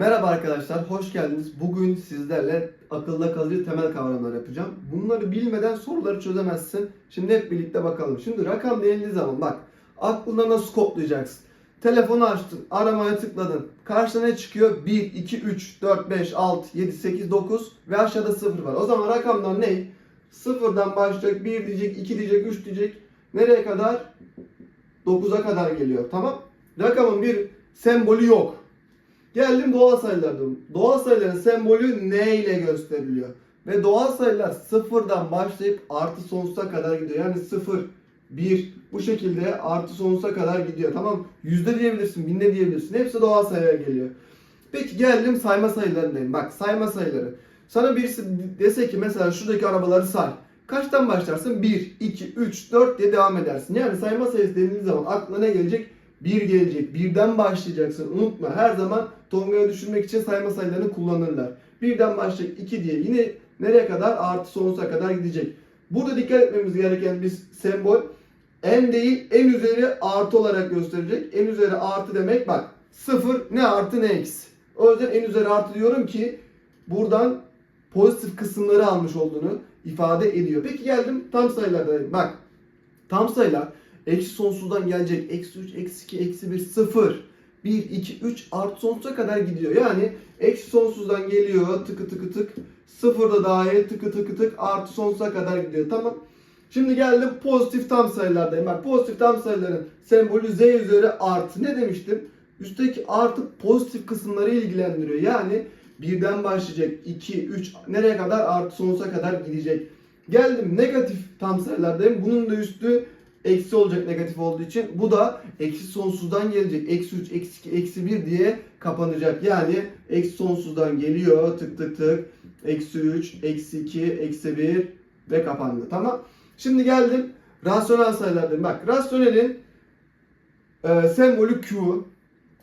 Merhaba arkadaşlar, hoş geldiniz. Bugün sizlerle akılda kalıcı temel kavramlar yapacağım. Bunları bilmeden soruları çözemezsin. Şimdi hep birlikte bakalım. Şimdi rakam denildiği zaman bak, aklında nasıl kodlayacaksın? Telefonu açtın, aramaya tıkladın. Karşına ne çıkıyor? 1, 2, 3, 4, 5, 6, 7, 8, 9 ve aşağıda 0 var. O zaman rakamlar ne? Sıfırdan başlayacak, 1 diyecek, 2 diyecek, 3 diyecek. Nereye kadar? 9'a kadar geliyor. Tamam? Rakamın bir sembolü yok. Geldim doğal sayılara. Doğal sayıların sembolü ne ile gösteriliyor? Ve doğal sayılar sıfırdan başlayıp artı sonsuza kadar gidiyor. Yani sıfır, bir bu şekilde artı sonsuza kadar gidiyor. Tamam Yüzde diyebilirsin, binde diyebilirsin. Hepsi doğal sayılara geliyor. Peki geldim sayma sayılarındayım. Bak sayma sayıları. Sana birisi dese ki mesela şuradaki arabaları say. Kaçtan başlarsın? 1, 2, 3, 4 diye devam edersin. Yani sayma sayısı denildiği zaman aklına ne gelecek? 1 gelecek. Birden başlayacaksın. Unutma her zaman tongaya düşürmek için sayma sayılarını kullanırlar. Birden başlayacak 2 diye yine nereye kadar? Artı sonsuza kadar gidecek. Burada dikkat etmemiz gereken bir sembol en değil en üzeri artı olarak gösterecek. En üzeri artı demek bak 0 ne artı ne eksi. O yüzden en üzeri artı diyorum ki buradan pozitif kısımları almış olduğunu ifade ediyor. Peki geldim tam sayılarda. Bak tam sayılar eksi sonsuzdan gelecek. Eksi 3, eksi 2, eksi 1, 0. 1, 2, 3 artı sonsuza kadar gidiyor. Yani eksi sonsuzdan geliyor tıkı tıkı tık. Sıfır da dahil tıkı tıkı tık artı sonsuza kadar gidiyor. Tamam. Şimdi geldim pozitif tam sayılardayım. Bak pozitif tam sayıların sembolü z üzeri artı. Ne demiştim? Üstteki artı pozitif kısımları ilgilendiriyor. Yani birden başlayacak 2, 3 nereye kadar artı sonsuza kadar gidecek. Geldim negatif tam sayılardayım. Bunun da üstü eksi olacak negatif olduğu için. Bu da eksi sonsuzdan gelecek. Eksi 3, eksi 2, eksi 1 diye kapanacak. Yani eksi sonsuzdan geliyor tık tık tık. Eksi 3, eksi 2, eksi 1 ve kapandı. Tamam. Şimdi geldim rasyonel sayılardayım. Bak rasyonelin e, sembolü Q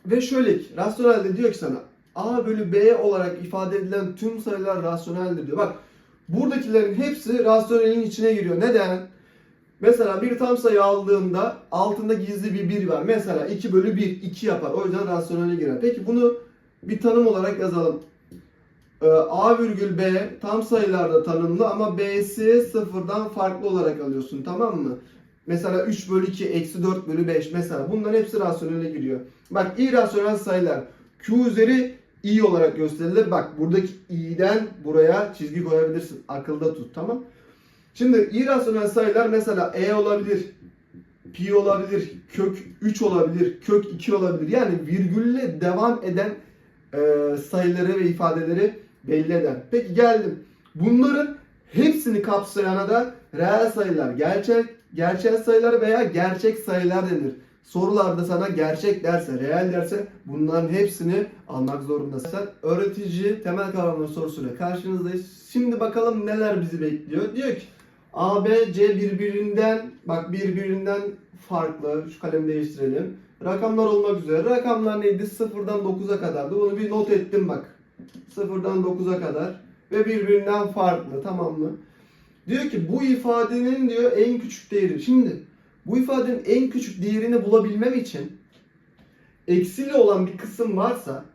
ve şöyle ki rasyonelde diyor ki sana A bölü B olarak ifade edilen tüm sayılar rasyoneldir diyor. Bak buradakilerin hepsi rasyonelin içine giriyor. Neden? Mesela bir tam sayı aldığında altında gizli bir 1 var. Mesela 2 bölü 1 2 yapar. O yüzden rasyonele girer. Peki bunu bir tanım olarak yazalım. Ee, A virgül B tam sayılarda tanımlı ama B'si sıfırdan farklı olarak alıyorsun tamam mı? Mesela 3 bölü 2 eksi 4 bölü 5 mesela bunların hepsi rasyonele giriyor. Bak irrasyonel sayılar Q üzeri i olarak gösterilir. Bak buradaki i'den buraya çizgi koyabilirsin. Akılda tut tamam. Şimdi irrasyonel sayılar mesela e olabilir, pi olabilir, kök 3 olabilir, kök 2 olabilir. Yani virgülle devam eden e, sayıları ve ifadeleri belli eden. Peki geldim. Bunların hepsini kapsayana da reel sayılar, gerçek gerçek sayılar veya gerçek sayılar denir. Sorularda sana gerçek derse, reel derse bunların hepsini almak zorundasın. Öğretici temel kavramlar sorusuyla karşınızdayız. Şimdi bakalım neler bizi bekliyor. Diyor ki A, B, C birbirinden bak birbirinden farklı. Şu kalemi değiştirelim. Rakamlar olmak üzere. Rakamlar neydi? Sıfırdan 9'a kadardı. Bunu bir not ettim bak. Sıfırdan 9'a kadar. Ve birbirinden farklı. Tamam mı? Diyor ki bu ifadenin diyor en küçük değeri. Şimdi bu ifadenin en küçük değerini bulabilmem için eksili olan bir kısım varsa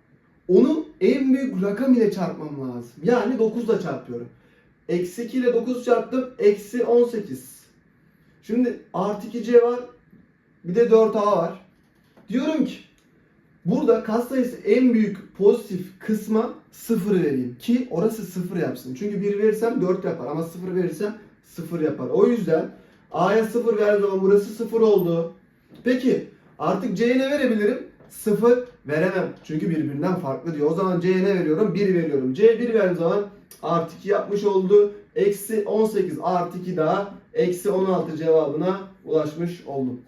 onu en büyük rakam ile çarpmam lazım. Yani 9 ile çarpıyorum. Eksi 2 ile 9 çarptım. Eksi 18. Şimdi artı 2c var. Bir de 4a var. Diyorum ki burada katsayısı en büyük pozitif kısma 0 vereyim. Ki orası 0 yapsın. Çünkü 1 verirsem 4 yapar. Ama 0 verirsem 0 yapar. O yüzden a'ya 0 verdiğim zaman burası 0 oldu. Peki artık c'ye ne verebilirim? 0 veremem. Çünkü birbirinden farklı diyor. O zaman c'ye ne veriyorum? 1 veriyorum. c 1 verdiğim zaman artı 2 yapmış oldu. Eksi 18 artı 2 daha eksi 16 cevabına ulaşmış oldum.